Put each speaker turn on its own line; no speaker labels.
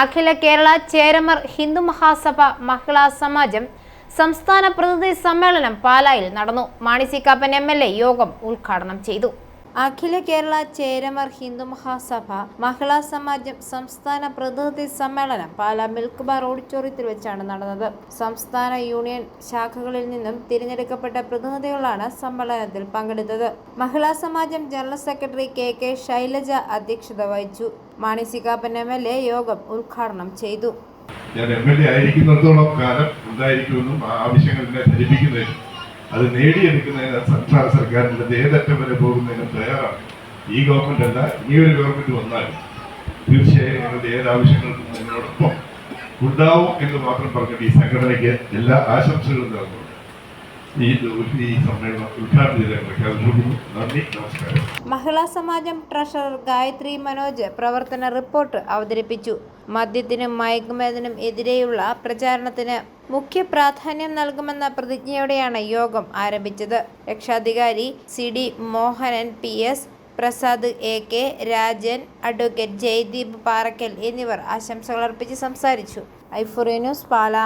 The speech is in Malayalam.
അഖില കേരള ചേരമർ ഹിന്ദു മഹാസഭ മഹിളാ സമാജം സംസ്ഥാന പ്രതിനിധി സമ്മേളനം പാലായിൽ നടന്നു. മാണി എം എൽ എ യോഗം ഉദ്ഘാടനം ചെയ്തു. അഖില കേരള ചേരമർ ഹിന്ദു മഹാസഭ മഹിളാ സമാജം സംസ്ഥാന പ്രതിനിധി സമ്മേളനം പാലാ മിൽക്ക് ബാർ ഓഡിറ്റോറിയത്തിൽ വെച്ചാണ് നടന്നത്. സംസ്ഥാന യൂണിയൻ ശാഖകളിൽ നിന്നും തിരഞ്ഞെടുക്കപ്പെട്ട പ്രതിനിധികളാണ് സമ്മേളനത്തിൽ പങ്കെടുത്തത്. Mahila Samajam general secretary K K Shailaja അധ്യക്ഷത വഹിച്ചു. മാണി എം എൽ എ യോഗം ഉദ്ഘാടനം ചെയ്തു.
ഞാൻ എം എൽ എ ആയിരിക്കുന്നിടത്തോളം കാലം ഉണ്ടായിരിക്കുമെന്നും ആ ആവശ്യങ്ങൾ എന്നെ ധരിപ്പിക്കുന്നതിനും അത് നേടിയെടുക്കുന്നതിന് സംസ്ഥാന സർക്കാരിന്റെ ഏതറ്റം വരെ പോകുന്നതിനും തയ്യാറാണ്. ഈ ഗവൺമെന്റ് അല്ല ഈ ഒരു ഗവൺമെന്റ് വന്നാലും തീർച്ചയായും ഞങ്ങളുടെ ഏത് ആവശ്യങ്ങൾക്കും നിങ്ങളോടൊപ്പം ഉണ്ടാവും എന്ന് മാത്രം പറഞ്ഞിട്ട് ഈ സംഘടനയ്ക്ക് എല്ലാ ആശംസകളും നേർന്നു.
മഹിളാ സമാജം ട്രഷറർ ഗായത്രി മനോജ് പ്രവർത്തന റിപ്പോർട്ട് അവതരിപ്പിച്ചു. മദ്യത്തിനും മയക്കുമരുന്നിനും എതിരെയുള്ള പ്രചാരണത്തിന് മുഖ്യ പ്രാധാന്യം നൽകുമെന്ന പ്രതിജ്ഞയോടെയാണ് യോഗം ആരംഭിച്ചത്. രക്ഷാധികാരി C D Mohanan P S Prasad A K Rajan advocate Jaideep Parakkal എന്നിവർ ആശംസകൾ അർപ്പിച്ച് സംസാരിച്ചു. ഐഫുറി ന്യൂസ് പാല.